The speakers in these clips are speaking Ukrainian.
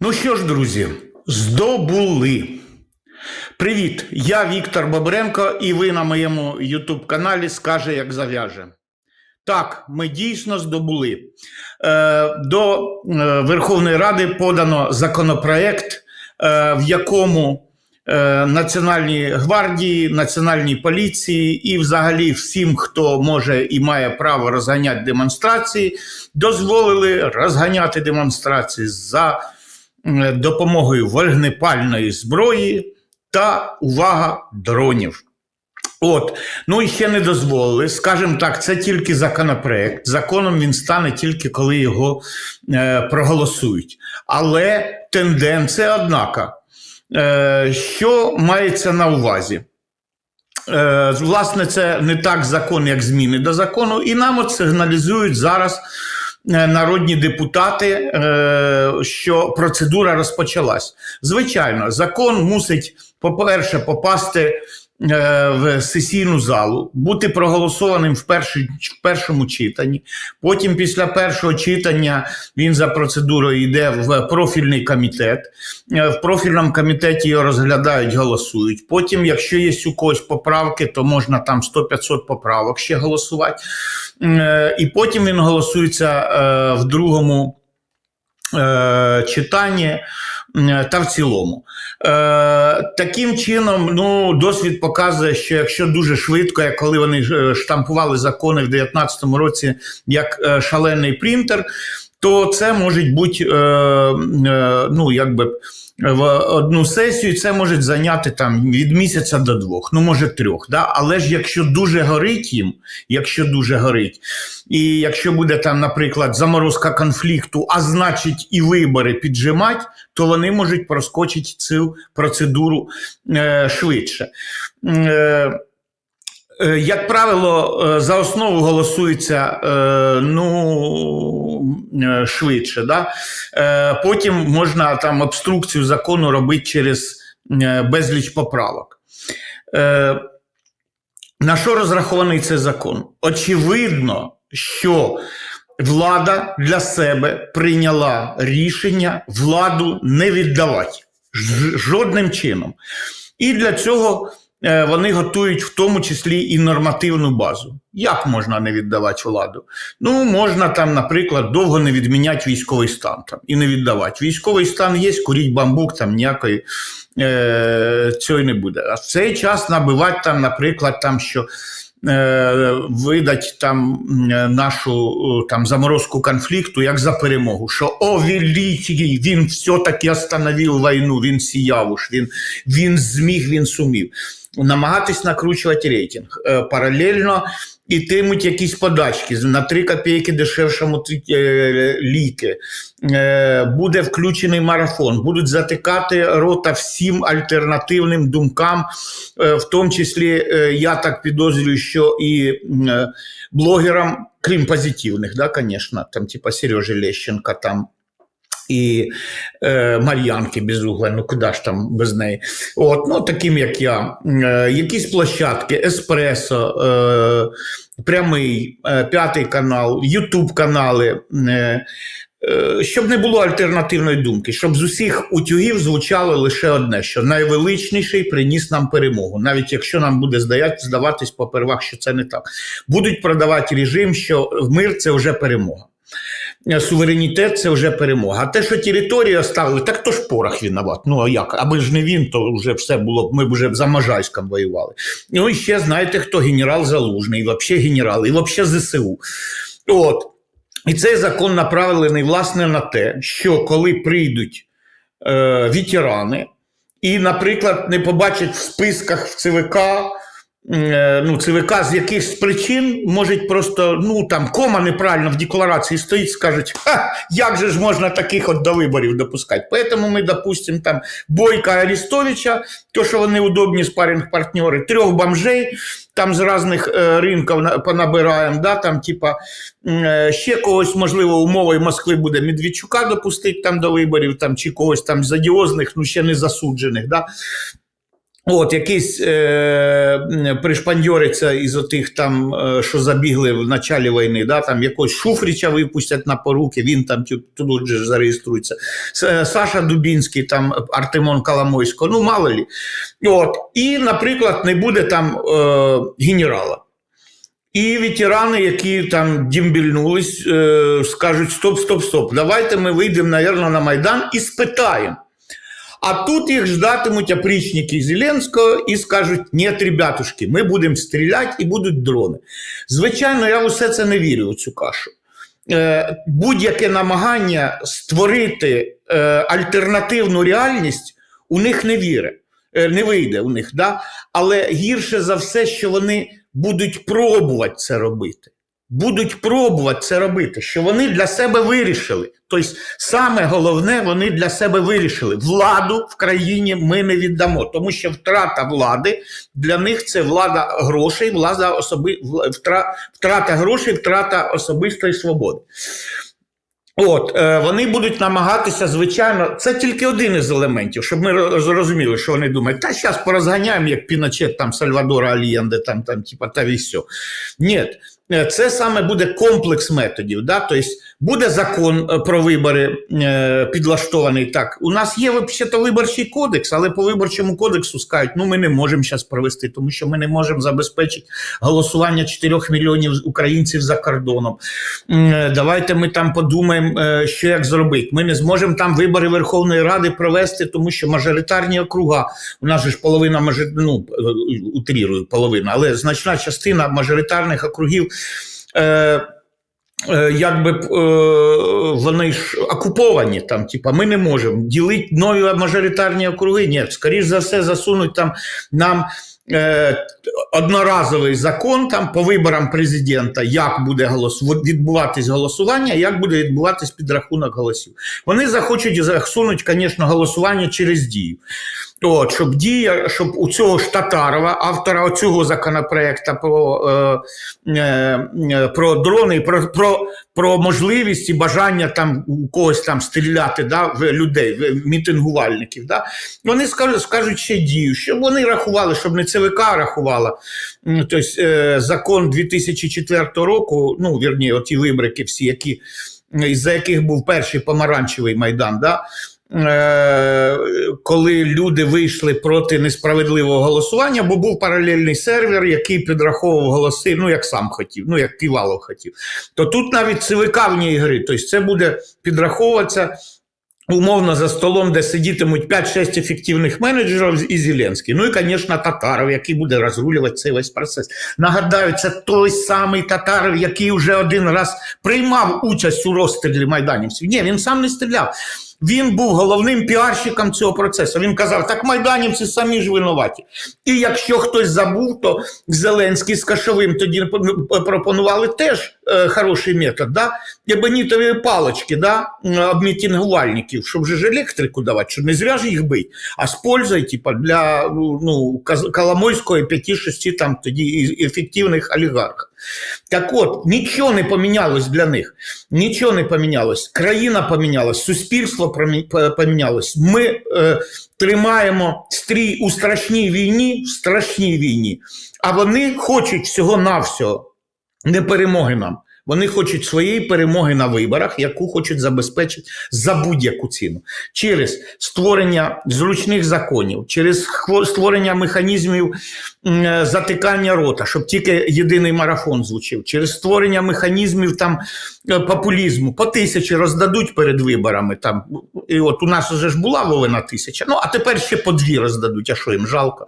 Ну що ж, друзі, здобули. Привіт, я Віктор Бобренко, і ви на моєму YouTube каналі Скаже, як зав'яже. Так, ми дійсно здобули. Е, до е, Верховної Ради подано законопроект, е, в якому Національній гвардії, Національній поліції і взагалі всім, хто може і має право розганяти демонстрації, дозволили розганяти демонстрації за допомогою вогнепальної зброї та увага дронів. От, ну і ще не дозволили. Скажімо так, це тільки законопроект. Законом він стане тільки коли його е, проголосують. Але тенденція, однака, е, що мається на увазі? Е, власне, це не так закон, як зміни до закону, і нам от сигналізують зараз народні депутати, е, що процедура розпочалась. Звичайно, закон мусить, по-перше, попасти е, в сесійну залу, бути проголосованим в, перший, в першому читанні. Потім, після першого читання, він за процедурою йде в профільний комітет. Е, В профільному комітеті його розглядають, голосують. Потім, якщо є у когось поправки, то можна там 100-500 поправок ще голосувати. Е, І потім він голосується в другому е, та в цілому. Е, таким чином, ну, досвід показує, що якщо дуже швидко, як коли вони е, штампували закони в 2019 році як шалений принтер, то це може бути е, е, ну, якби. В одну сесію це може зайняти там від місяця до двох, ну може трьох. Да? Але ж якщо дуже горить їм, якщо дуже горить, і якщо буде там, наприклад, заморозка конфлікту, а значить і вибори піджимати, то вони можуть проскочити цю процедуру е, швидше. Е, Як правило, е, за основу голосується е, ну, е, швидше. Да? Е, Потім можна там обструкцію закону робити через е, безліч поправок. Е, На що розрахований цей закон? Очевидно, що влада для себе прийняла рішення владу не віддавати жодним чином. І для цього е, вони готують в тому числі і нормативну базу. Як можна не віддавати владу? Ну, можна там, наприклад, довго не відміняти військовий стан там, і не віддавати. Військовий стан є, куріть бамбук, там ніякої е, цього не буде. А в цей час набивати там, наприклад, там, що е, видать там нашу е, там заморозку конфлікту як за перемогу. Що о, великий, він все-таки остановив війну, він сіяв уж, він, він зміг, він сумів. Намагатись накручувати рейтинг. Е, паралельно ітимуть якісь подачки на 3 копійки дешевшому е, ліки. Е, буде включений марафон, будуть затикати рота всім альтернативним думкам, в тому числі, я так підозрюю, що і блогерам, крім позитивних, да, звісно, там, типа Сережі Лещенка, там. І е, Мар'янки Безугла, ну куди ж там без неї? От, ну, таким як я, е, якісь площадки, Еспресо, е, прямий, е, п'ятий канал, Ютуб канали. Е, е, щоб не було альтернативної думки, щоб з усіх утюгів звучало лише одне, що найвеличніший приніс нам перемогу, навіть якщо нам буде здаватись попервах, що це не так. Будуть продавати режим, що мир це вже перемога. Суверенітет це вже перемога. А те, що територію оставили, так то ж порох винуват. Ну а як? Аби ж не він, то вже все було б. Ми б вже за Можайськом воювали. Ну і ще знаєте, хто генерал Залужний, і взагалі генерал, і взагалі ЗСУ. От. І цей закон направлений власне на те, що коли прийдуть е, ветерани, і, наприклад, не побачать в списках в ЦВК. Е, Ну, ЦВК з якихось причин можуть просто, ну там кома неправильно в декларації стоїть, скажуть, Ха, як же ж можна таких от до виборів допускати. Поэтому ми допустимо там Бойка Арестовича, то, що вони удобні спаринг-партнери, трьох бомжей, там з різних е, ринків на- понабираємо, да, там, типа, е, ще когось, можливо, умовою Москви буде Медведчука допустити там до виборів, там, чи когось там з одіозних, ну ще не засуджених. Да. От, якийсь е, пришпандьориться із отих там, е, що забігли в началі війни, да, там якогось Шуфрича випустять на поруки, він там тут же зареєструється. Е, Саша Дубінський, там Артемон Коломойського, ну мало лі. От. І, наприклад, не буде там е, генерала. І ветерани, які там дімбільнулись, е, скажуть: стоп, стоп, стоп, давайте ми вийдемо, навірно, на Майдан і спитаємо. А тут їх ждатимуть опричники Зеленського і скажуть: ні, ребятушки, ми будемо стріляти і будуть дрони. Звичайно, я усе це не вірю у цю кашу. Е, будь-яке намагання створити е, альтернативну реальність у них не віре, е, не вийде у них. Да? Але гірше за все, що вони будуть пробувати це робити. Будуть пробувати це робити, що вони для себе вирішили. Тобто, саме головне, вони для себе вирішили: владу в країні ми не віддамо, тому що втрата влади для них це влада грошей, влада особи, втра- втрата грошей, втрата особистої свободи. От, е, вони будуть намагатися, звичайно, це тільки один із елементів, щоб ми зрозуміли, що вони думають, та зараз порозганяємо, як Піночет, там Сальвадора Алієнде, там, там, типа, та все. Ні, це саме буде комплекс методів. Да? Тобто буде закон е, про вибори е, підлаштований так. У нас є взагалі виборчий кодекс, але по виборчому кодексу скажуть, ну ми не можемо зараз провести, тому що ми не можемо забезпечити голосування 4 мільйонів українців за кордоном. Е, Давайте ми там подумаємо, е, що як зробити. Ми не зможемо там вибори Верховної Ради провести, тому що мажоритарні округа. У нас же ж половина ну, е, утрірую половина, але значна частина мажоритарних округів. Е, е, Якби е, вони ж окуповані там, типа, ми не можемо ділити нові мажоритарні округи. Ні, скоріш за все, засунуть там нам е, одноразовий закон там по виборам президента, як буде голос... відбуватись голосування, як буде відбуватись підрахунок голосів. Вони захочуть засунути, звісно, голосування через дію. От, щоб дія, щоб у цього ж Татарова, автора цього законопроекту про, е, е, е, про дрони, про, про, про можливість і бажання там у когось там стріляти да, в людей, в мітингувальників. Да, вони скажуть, скажуть ще дію, щоб вони рахували, щоб не ЦВК рахувала. Тобто е, закон 2004 року, ну вірні, оті вибрики всі, які, із-за яких був перший помаранчевий майдан. Да, коли люди вийшли проти несправедливого голосування, бо був паралельний сервер, який підраховував голоси, ну як сам хотів, ну як Ківалов хотів. То тут навіть ЦВК вні гри, тобто це буде підраховуватися. Умовно за столом, де сидітимуть 5-6 ефективних менеджерів і Зеленський. Ну і, звісно, Татаров, який буде розрулювати цей весь процес. Нагадаю, це той самий Татаров, який вже один раз приймав участь у розстрілі майданівців. Ні, він сам не стріляв. Він був головним піарщиком цього процесу. Він казав: так майданівці самі ж винуваті. І якщо хтось забув, то Зеленський з Кашовим тоді пропонували теж е, хороший метод, да? ебонітові палочки, да? об мітингувальників, щоб же ж електрику давати, що не зря ж їх бить, а з типа, для ну, Коломойського і 5-6 там тоді ефективних олігархів. Так от, нічого не помінялось для них. Нічого не помінялось. Країна помінялась, суспільство помінялось. Ми е, тримаємо стрій у страшній війні, в страшній війні. А вони хочуть всього-навсього не перемоги нам. Вони хочуть своєї перемоги на виборах, яку хочуть забезпечити за будь-яку ціну, через створення зручних законів, через створення механізмів е, затикання рота, щоб тільки єдиний марафон звучив, через створення механізмів там е, популізму по тисячі роздадуть перед виборами. Там і от у нас вже ж була Вовина тисяча. Ну а тепер ще по дві роздадуть. А що їм жалко?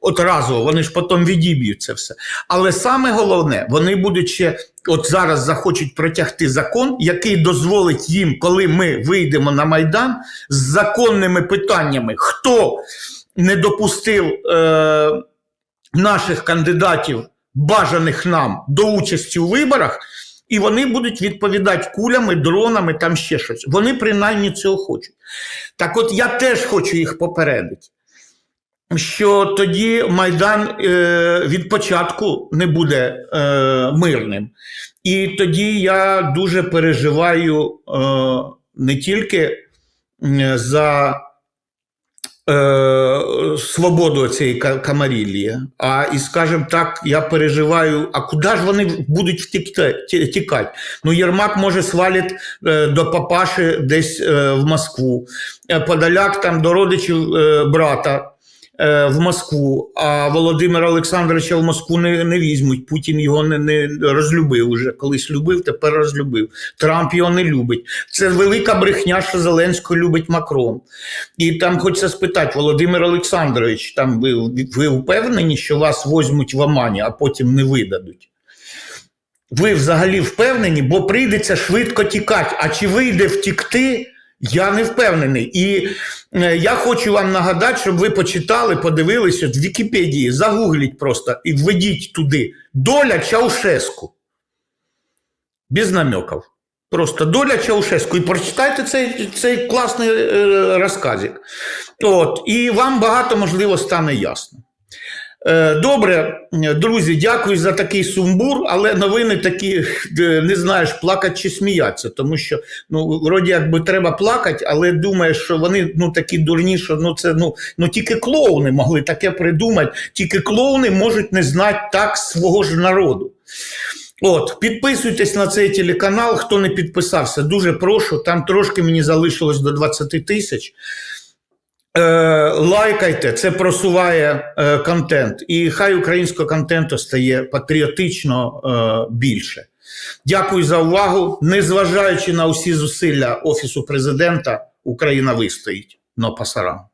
От разово вони ж потім відіб'ють це все. Але саме головне, вони будуть ще. От зараз захочуть протягти закон, який дозволить їм, коли ми вийдемо на майдан з законними питаннями, хто не допустив е, наших кандидатів, бажаних нам до участі у виборах, і вони будуть відповідати кулями, дронами, там ще щось. Вони принаймні цього хочуть. Так от я теж хочу їх попередити. Що тоді Майдан е, від початку не буде е, мирним. І тоді я дуже переживаю е, не тільки за е, свободу цієї камарілії. А і, скажімо так, я переживаю, а куди ж вони будуть втікти- тікати? Ну, Єрмак може свалить е, до папаші десь е, в Москву, е, Подоляк там до родичів е, брата в Москву, а Володимира Олександровича в Москву не, не візьмуть. Путін його не, не розлюбив уже. Колись любив, тепер розлюбив. Трамп його не любить. Це велика брехня, що Зеленського любить Макрон. І там хочеться спитати, Володимир Олександрович, там ви, ви впевнені, що вас возьмуть в Омані, а потім не видадуть? Ви взагалі впевнені, бо прийдеться швидко тікати. А чи вийде втікти? Я не впевнений. І е, я хочу вам нагадати, щоб ви почитали, подивилися в Вікіпедії, загугліть просто і введіть туди доля Чаушеску. Без намеків. Просто доля Чаушеску. І прочитайте цей, цей класний е, розказик. От, і вам багато можливо стане ясно. Е, Добре, друзі, дякую за такий сумбур, але новини такі е, не знаєш, плакати чи сміятися, тому що ну, вроді якби треба плакати, але думаєш, що вони ну, такі дурні, що ну, це ну, ну, тільки клоуни могли таке придумати, тільки клоуни можуть не знати так свого ж народу. От, підписуйтесь на цей телеканал, хто не підписався, дуже прошу. Там трошки мені залишилось до 20 тисяч. Е, лайкайте, це просуває е, контент. І хай українського контенту стає патріотично е, більше. Дякую за увагу. Незважаючи на усі зусилля Офісу президента, Україна вистоїть. Но пасарам.